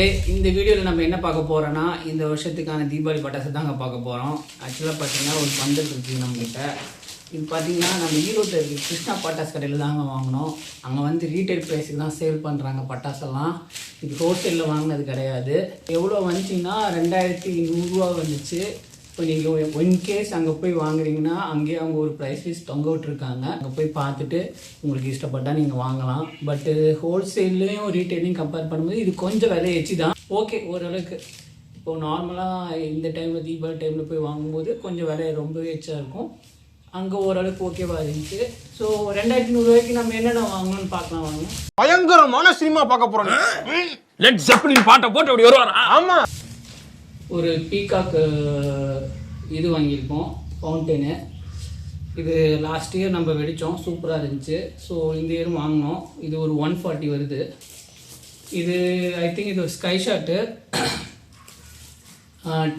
நண்பர்களே இந்த வீடியோவில் நம்ம என்ன பார்க்க போகிறோன்னா இந்த வருஷத்துக்கான தீபாவளி பட்டாசு தாங்க பார்க்க போகிறோம் ஆக்சுவலாக பார்த்தீங்கன்னா ஒரு பந்தல் இருக்குது நம்மகிட்ட. இது பார்த்தீங்கன்னா நம்ம ஈரோட்டில் இருக்க கிருஷ்ணா பட்டாசு கடையில் தாங்க வாங்கினோம். அங்கே வந்து ரீட்டைல் ப்ரைஸுக்கு தான் சேல் பண்ணுறாங்க பட்டாசெல்லாம். இது ஹோல்சேலில் வாங்கினது கிடையாது. எவ்வளோ வந்துச்சுன்னா ரெண்டாயிரத்தி நூறுரூவா வந்துச்சு. இப்போ நீங்கள் ஒன் கேஸ் அங்கே போய் வாங்குறீங்கன்னா அங்கேயே அவங்க ஒரு ப்ரைஸ் லிஸ்ட் தொங்க விட்டுருக்காங்க. அங்கே போய் பார்த்துட்டு உங்களுக்கு இஷ்டப்பட்டால் நீங்கள் வாங்கலாம். பட்டு ஹோல்சேல்லையும் ரீட்டைலையும் கம்பேர் பண்ணும்போது இது கொஞ்சம் விலை எச்சு தான் ஓகே ஓரளவுக்கு. இப்போ நார்மலாக இந்த டைமில் தீபாவளி டைமில் போய் வாங்கும்போது கொஞ்சம் விலை ரொம்பவே எச்சா இருக்கும். அங்கே ஓரளவுக்கு ஓகேவா இருந்துச்சு. ஸோ ரெண்டாயிரத்தி நூறுரூவாய்க்கு நம்ம என்னென்ன வாங்கணும்னு பார்க்கலாம் வாங்க. பயங்கரமான சினிமா பார்க்க போறோம். லெட் ஜெப்பலின் பாட்டை போட்டு அப்படி வருவாரா? ஆமா. ஒரு பீகாக்கு இது வாங்கியிருக்கோம் ஃபவுண்டெனு இது லாஸ்ட் இயர் நம்ம வெடித்தோம் சூப்பராக இருந்துச்சு. ஸோ இந்த இயரும் வாங்கினோம். இது ஒரு ஒன் ஃபார்ட்டி வருது. இது ஐ திங்க் இது ஒரு ஸ்கை ஷாட்டு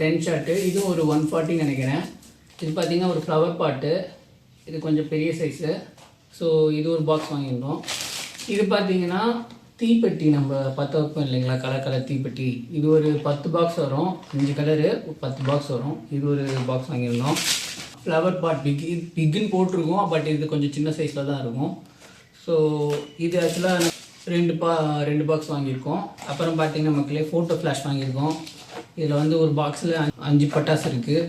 டென் ஷாட்டு இதுவும் ஒரு ஒன் ஃபார்ட்டின்னு நினைக்கிறேன். இது பார்த்தீங்கன்னா ஒரு ஃப்ளவர் பாட்டு இது கொஞ்சம் பெரிய சைஸு ஸோ இது ஒரு பாக்ஸ் வாங்கியிருந்தோம். இது பார்த்தீங்கன்னா தீப்பெட்டி நம்ம பற்ற வைப்போம் இல்லைங்களா? கலர் கலர் தீப்பெட்டி. இது ஒரு பத்து பாக்ஸ் வரும். அஞ்சு கலரு பத்து பாக்ஸ் வரும். இது ஒரு பாக்ஸ் வாங்கியிருந்தோம். ஃப்ளவர் பாட் பிக் பிக்குன்னு போட்டிருக்கோம். பட் இது கொஞ்சம் சின்ன சைஸில் தான் இருக்கும். ஸோ இது ஆக்சுவலாக ரெண்டு பா ரெண்டு பாக்ஸ் வாங்கியிருக்கோம். அப்புறம் பார்த்தீங்கன்னா மக்களே ஃபோட்டோ ஃப்ளாஷ் வாங்கியிருக்கோம். இதில் வந்து ஒரு பாக்ஸில் அஞ்சு பட்டாசு இருக்குது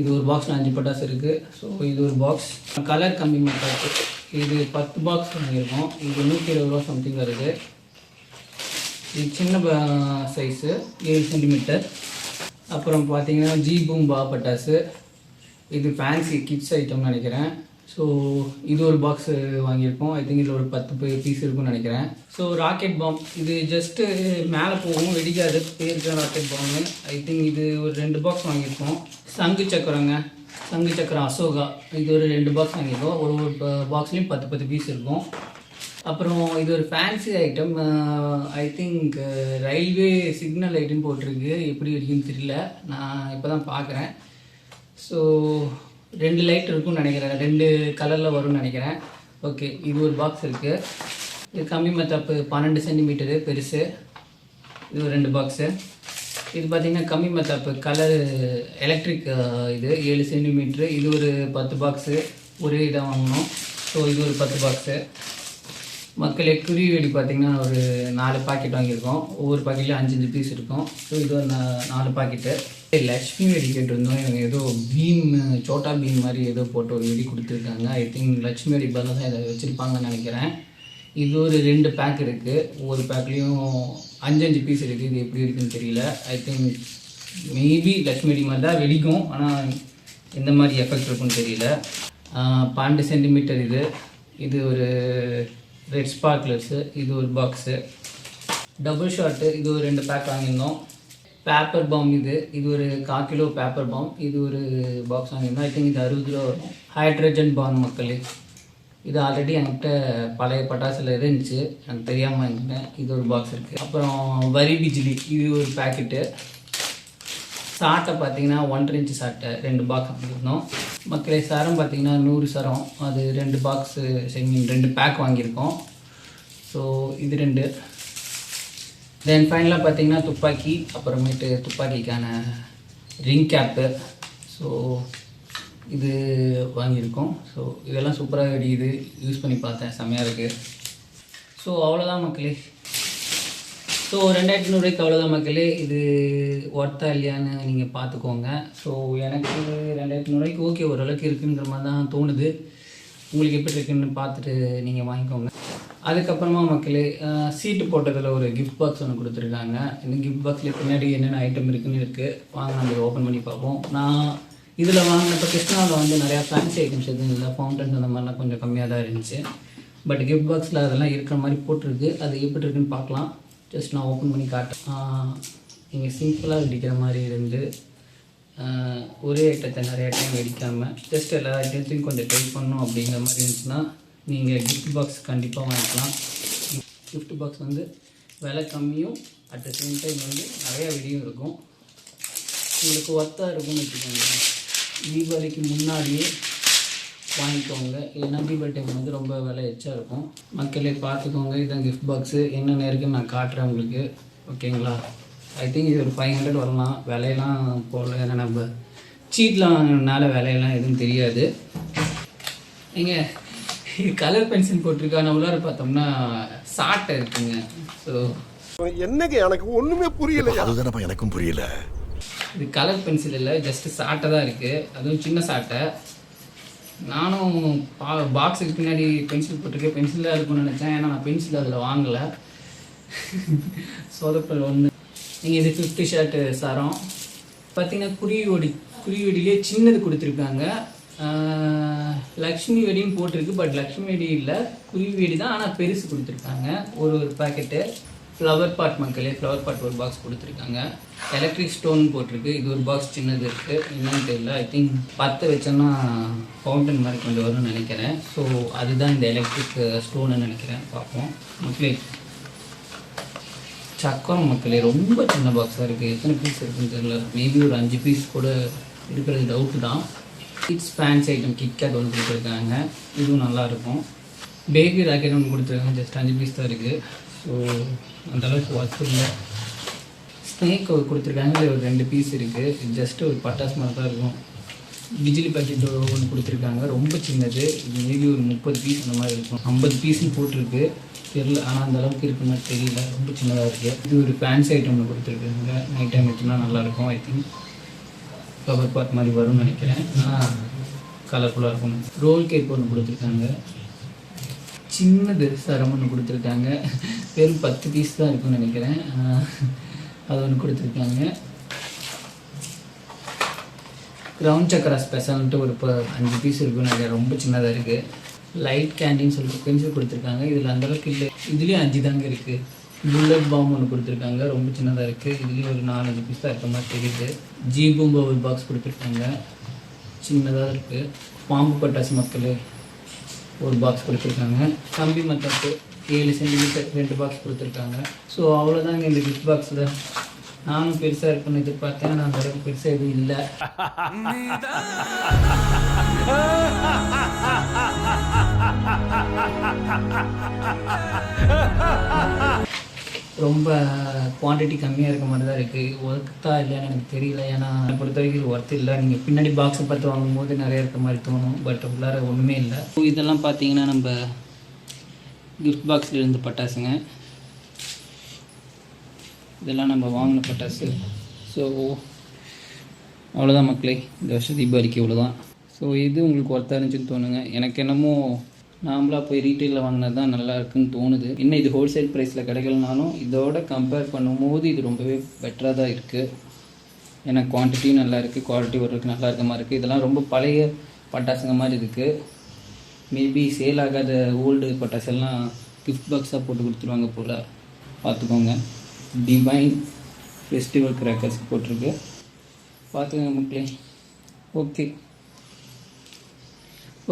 இது ஒரு பாக்ஸில் அஞ்சு பட்டாசு இருக்குது ஸோ இது ஒரு பாக்ஸ் கலர் கம்மி பட்டாசு இது பத்து பாக்ஸ் வாங்கியிருக்கோம். இது நூற்றி இருபது ரூபா சம்திங் வருது. இது சின்ன சைஸு ஏழு சென்டிமீட்டர் அப்புறம் பார்த்தீங்கன்னா ஜி பூம்பா பட்டாசு. இது ஃபேன்சி கிட்ஸ் ஐட்டம்னு நினைக்கிறேன். ஸோ இது ஒரு பாக்ஸ் வாங்கியிருக்கோம் ஐ திங்க் இதில் ஒரு பத்து பீஸ் இருக்கும்னு நினைக்கிறேன். ஸோ ராக்கெட் பாம் இது ஜஸ்ட்டு மேலே போகும் வெடிக்காது. பேருக்கு ராக்கெட் பாம்னு ஐ திங்க் இது ஒரு ரெண்டு பாக்ஸ் வாங்கியிருக்கோம் சங்கு சக்கரங்க. சங்கு சக்கரம் அசோகா. இது ஒரு ரெண்டு பாக்ஸ் வாங்கியிருக்கோம். ஒரு ஒரு பாக்ஸ்லேயும் பத்து பத்து பீஸ் இருக்கும். அப்புறம் இது ஒரு fancy item I think railway signal item போட்டிருக்கு. எப்படி இருக்குன்னு தெரியல. நான் இப்போ தான் பார்க்குறேன். ஸோ ரெண்டு லைட் இருக்கும்னு நினைக்கிறேன். ரெண்டு கலரில் வரும்னு நினைக்கிறேன். ஓகே இது ஒரு பாக்ஸ் இருக்குது இது கம்மி மத்தாப்பு பன்னெண்டு சென்டிமீட்டரு பெருசு. இது ஒரு ரெண்டு பாக்ஸு இது பார்த்திங்கன்னா கம்மி மத்தாப்பு கலர் எலக்ட்ரிக் இது ஏழு சென்டிமீட்ரு இது ஒரு பத்து பாக்ஸு ஒரே இதாக வாங்கினோம் ஸோ இது ஒரு பத்து பாக்ஸு மக்களே குருவி வெடி பார்த்தீங்கன்னா ஒரு நாலு பாக்கெட் வாங்கியிருக்கோம். ஒவ்வொரு பாக்கெட்லேயும் அஞ்சு அஞ்சு பீஸ் இருக்கும். ஸோ இது ஒரு நாலு பாக்கெட்டு லக்ஷ்மி வெடி கேட்டிருந்தோம். எனக்கு ஏதோ பீம் சோட்டா பீம் மாதிரி ஏதோ போட்டு ஒரு வெடி கொடுத்துருக்காங்க. ஐ திங்க் லக்ஷ்மி வெடி பதிலாக தான் இதை வச்சுருப்பாங்கன்னு நினைக்கிறேன். இது ஒரு ரெண்டு பேக் இருக்குது ஒவ்வொரு பேக்லேயும் அஞ்சு அஞ்சு பீஸ் இருக்குது இது எப்படி இருக்குன்னு தெரியல. ஐ திங்க் மேபி லக்ஷ்மி வெடி மாதிரி தான் வெடிக்கும். ஆனால் எந்த மாதிரி எஃபெக்ட் இருக்குன்னு தெரியல. பன்னெண்டு சென்டிமீட்டர் இது. இது ஒரு ரெட் ஸ்பார்க்லர்ஸு இது ஒரு பாக்ஸு டபுள் ஷாட்டு இது ஒரு ரெண்டு பேக் வாங்கியிருந்தோம். பேப்பர் பாம் இது. இது ஒரு கால் கிலோ பேப்பர் பாம் இது ஒரு பாக்ஸ் வாங்கியிருந்தோம். ஐ திங்க் இது அறுபது ரூபா வரும். ஹைட்ரஜன் பாம் மக்களே. இது ஆல்ரெடி என்கிட்ட பழைய பட்டாசில் இருந்துச்சு. எனக்கு தெரியாமல் இருந்தேன் இது ஒரு பாக்ஸ் இருக்குது அப்புறம் வரி பிஜிலி. இது ஒரு பேக்கெட்டு சாட்டை பார்த்தீங்கன்னா ஒன்றரை இன்ச்சு சாட்டை ரெண்டு பாக்ஸ் வாங்கியிருந்தோம். மக்களே சரம் பார்த்தீங்கன்னா நூறு சரம். அது ரெண்டு பாக்ஸு மீன் ரெண்டு பேக் வாங்கியிருக்கோம். ஸோ இது ரெண்டு. தென் ஃபைனலாக பார்த்தீங்கன்னா துப்பாக்கி அப்புறமேட்டு துப்பாக்கிக்கான ரிங் கேப்பு ஸோ இது வாங்கியிருக்கோம். ஸோ இதெல்லாம் சூப்பராக வெடிக்குது. யூஸ் பண்ணி பார்த்தேன். செம்மையாக இருக்குது ஸோ அவ்வளோதான் மக்களே. ஸோ ரெண்டாயிரத்தி நூறுக்கு அவ்வளோதான் மக்களே. இது ஒர்த்தா இல்லையான்னு நீங்கள் பார்த்துக்கோங்க. ஸோ எனக்கு ரெண்டாயிரத்தி நூறுக்கு ஓகே ஓரளவுக்கு இருக்குங்கிற மாதிரி தான் தோணுது. உங்களுக்கு எப்படி இருக்குன்னு பார்த்துட்டு நீங்கள் வாங்கிக்கோங்க. அதுக்கப்புறமா மக்களே சீட்டு போட்டதில் ஒரு கிஃப்ட் பாக்ஸ் ஒன்று கொடுத்துருக்காங்க. இந்த கிஃப்ட் பாக்ஸில் பின்னாடி என்னென்ன ஐட்டம் இருக்குன்னு இருக்குது வாங்க நம்ம ஓப்பன் பண்ணி பார்ப்போம். நான் இதில் வாங்கினப்போ கிருஷ்ணாவில் வந்து நிறையா ஃபேன்சி ஐட்டம்ஸ் எதுவும் இல்லை ஃபவுண்டன்ஸ் அந்த மாதிரிலாம் கொஞ்சம் கம்மியாக தான் இருந்துச்சு பட் கிஃப்ட் பாக்ஸில் அதெல்லாம் இருக்கிற மாதிரி போட்டிருக்கு. அது எப்படி இருக்குன்னு பார்க்கலாம். ஜஸ்ட் நான் ஓப்பன் பண்ணி காட்டேன் நீங்கள் சிம்பிளாக வெடிக்கிற மாதிரி இருந்து ஒரே ஐட்டத்தை நிறைய டைம் வெடிக்காமல் ஜஸ்ட் எல்லா ஐட்டத்தையும் கொஞ்சம் ட்ரை பண்ணணும் அப்படிங்கிற மாதிரி இருந்துச்சுன்னா நீங்கள் கிஃப்ட் பாக்ஸ் கண்டிப்பாக வாங்கிக்கலாம். கிஃப்ட் பாக்ஸ் வந்து விலை கம்மியும் அட் த சேம் டைம் வந்து நிறையா வெடியும் இருக்கும். உங்களுக்கு ஒர்த்தாக இருக்கும்னு வச்சுக்கோங்க தீபாவளிக்கு முன்னாடியே வாங்கிக்கோங்க. இல்லைன்னா தீபாவளி டைம் வந்து ரொம்ப விலை எச்சா இருக்கும். மக்களே பார்த்துக்கோங்க. இதான் கிஃப்ட் பாக்ஸு என்னென்ன இருக்குன்னு நான் காட்டுறேன் உங்களுக்கு. ஓகேங்களா? ஐ திங்க் இது ஒரு ஃபைவ் ஹண்ட்ரட் வரலாம். விலையெல்லாம் போடல ஏன்னா நம்ம சீட்லாம் வாங்கினால விலையெல்லாம் எதுவும் தெரியாது. ஏங்க இது கலர் பென்சில் போட்டிருக்கான உள்ளார பார்த்தோம்னா சாட்டை இருக்குங்க. ஸோ என்னங்க எனக்கு ஒண்ணுமே புரியல அதுதானப்பா எனக்கும் புரியல. இது கலர் பென்சில் இல்லை ஜஸ்ட் சாட்டை தான் இருக்குது அதுவும் சின்ன சாட்டை. நானும் பா பாக்ஸுக்கு பின்னாடி பென்சில் போட்டிருக்கேன். பென்சிலாக இருக்கும்னு நினச்சேன். ஏன்னா நான் பென்சில் அதில் வாங்கலை. சோதப்பல் ஒன்று நீங்கள் இது ஃபிஃப்டி ஷர்ட்டு சரம். பார்த்தீங்கன்னா குருவியோடி குருவியோடிலே சின்னது கொடுத்துருக்காங்க. லக்ஷ்மி வெடின்னு போட்டிருக்கு பட் லக்ஷ்மி வெடி இல்லை. குருவி வெடி தான் ஆனால் பெருசு கொடுத்துருக்காங்க. ஒரு ஒரு பாக்கெட்டு ஃப்ளவர் பாட் மக்களே ஃப்ளவர் பாட் ஒரு பாக்ஸ் கொடுத்துருக்காங்க. எலக்ட்ரிக் ஸ்டோன் போட்டிருக்கு. இது ஒரு பாக்ஸ் சின்னது இருக்குது என்னன்னு தெரியல. ஐ திங்க் பற்ற வச்சோன்னா ஃபவுண்டன் மாதிரி கொண்டு வரும்னு நினைக்கிறேன். ஸோ அதுதான் இந்த எலக்ட்ரிக் ஸ்டோன்னு uh, நினைக்கிறேன். பார்ப்போம். மக்களே சக்கரம் மக்களே ரொம்ப சின்ன பாக்ஸாக இருக்குது எத்தனை பீஸ் இருக்குன்னு தெரியல. மேபி ஒரு அஞ்சு பீஸ் கூட இருக்கிறது டவுட்டு தான். கிட்ஸ் ஃபேன்ஸ் ஐட்டம் கிட்கேட் ஒன்று கொடுத்துருக்காங்க. இதுவும் நல்லாயிருக்கும் பேபி ராக்கெட் ஒன்று கொடுத்துருக்காங்க. ஜஸ்ட் அஞ்சு பீஸ் தான் இருக்குது ஸோ அந்தளவுக்கு ஒர்க் இல்லை. ஸ்னேக் கொடுத்துருக்காங்க ஒரு ரெண்டு பீஸ் இருக்குது ஜஸ்ட் ஒரு பட்டாசு மாதிரி தான் இருக்கும். பிஜிலி பாக்கெட் ஒன்று கொடுத்துருக்காங்க. ரொம்ப சின்னது. இது மேபி ஒரு முப்பது பீஸ் அந்த மாதிரி இருக்கும். ஐம்பது பீஸ்னு போட்டிருக்கு. தெரியல. ஆனால் அந்த அளவுக்கு இருக்குன்னு தெரியல. ரொம்ப சின்னதாக இருக்குது இது ஒரு ஃபேன்சி ஐட்டம் ஒன்று கொடுத்துருக்காங்க. நைட் டைம் வச்சுனா நல்லாயிருக்கும் ஐ திங்க் கவர் பார்ட் மாதிரி வரும்னு நினைக்கிறேன். ஆனால் கலர்ஃபுல்லாக இருக்கும் ரோல் கேக் ஒன்று கொடுத்துருக்காங்க. சின்னது சரம் ஒன்று கொடுத்துருக்காங்க. வெறும் பத்து பீஸ் தான் இருக்கும்னு நினைக்கிறேன். அது ஒன்று கொடுத்துருக்காங்க. கிரவுண்ட் சக்கரா ஸ்பெஷல்ன்ட்டு ஒரு இப்போ அஞ்சு பீஸ் இருக்குன்னு நினைக்கிறேன். ரொம்ப சின்னதாக இருக்குது லைட் கேண்டீன் சொல்லிட்டு பென்சில் கொடுத்துருக்காங்க. இதில் அந்தளவுக்கு இல்லை. இதுலேயும் அஞ்சு தாங்க இருக்குது புல்லட் பாம் ஒன்று கொடுத்துருக்காங்க. ரொம்ப சின்னதாக இருக்குது இதுலேயும் ஒரு நாலஞ்சு பீஸ் தான் இருக்க மாதிரி தெரியுது. ஜி ஒரு பாக்ஸ் கொடுத்துருக்காங்க. சின்னதாக இருக்குது பாம்பு பட்டாசு மக்கள் ஒரு பாக்ஸ் கொடுத்துருக்காங்க. கம்பி மத்தாப்பு ஏழு சென்டிமீட்டர் ரெண்டு பாக்ஸ் கொடுத்துருக்காங்க. ஸோ அவ்வளோதாங்க இந்த கிஃப்ட் பாக்ஸில் நானும் பெருசாக இருக்குன்னு எதிர்பார்த்தேன் ஆனால் அந்த அளவுக்கு பெருசாக எதுவும் இல்லை. ரொம்ப குவாண்டிட்டி கம்மியாக இருக்க மாதிரி தான் இருக்குது ஒர்த்தா இல்லைன்னு எனக்கு தெரியல. ஏன்னா பொறுத்த வரைக்கும் இது இல்லை. நீங்கள் பின்னாடி பாக்ஸை பார்த்து வாங்கும்போது நிறைய இருக்க மாதிரி தோணும். பட் உள்ளார ஒன்றுமே இல்லை. ஸோ இதெல்லாம் பார்த்தீங்கன்னா நம்ம கிஃப்ட் பாக்ஸில் இருந்து பட்டாசுங்க. இதெல்லாம் நம்ம வாங்கின பட்டாசு. ஸோ அவ்வளோதான் மக்களே. இந்த வருஷம் தீபாவளிக்கு இவ்வளோதான் ஸோ இது உங்களுக்கு ஒர்த்தாக இருந்துச்சுன்னு தோணுங்க. எனக்கு என்னமோ நாமளாக போய் ரீட்டெயிலில் வாங்கினது தான் நல்லா இருக்குன்னு தோணுது. இன்னும் இது ஹோல்சேல் ப்ரைஸில் கிடைக்கலனாலும் இதோட கம்பேர் பண்ணும்போது இது ரொம்பவே பெட்டராக தான் இருக்குது ஏன்னா குவான்டிட்டியும் நல்லா இருக்குது குவாலிட்டி ஓரளவுக்கு நல்லா இருக்க மாதிரி இருக்குது இதெல்லாம் ரொம்ப பழைய பட்டாசுங்க மாதிரி இருக்குது மேபி சேல் ஆகாத ஓல்டு பட்டாசெல்லாம் கிஃப்ட் பாக்ஸாக போட்டு கொடுத்துருவாங்க போல். பார்த்துக்கோங்க. டிவைன் ஃபெஸ்டிவல் கிராக்கர்ஸ் போட்டிருக்கு. பார்த்துக்கோங்க மக்களே. ஓகே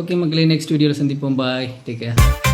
ஓகே மக்களே நெக்ஸ்ட் வீடியோவில் சந்திப்போம். Bye take care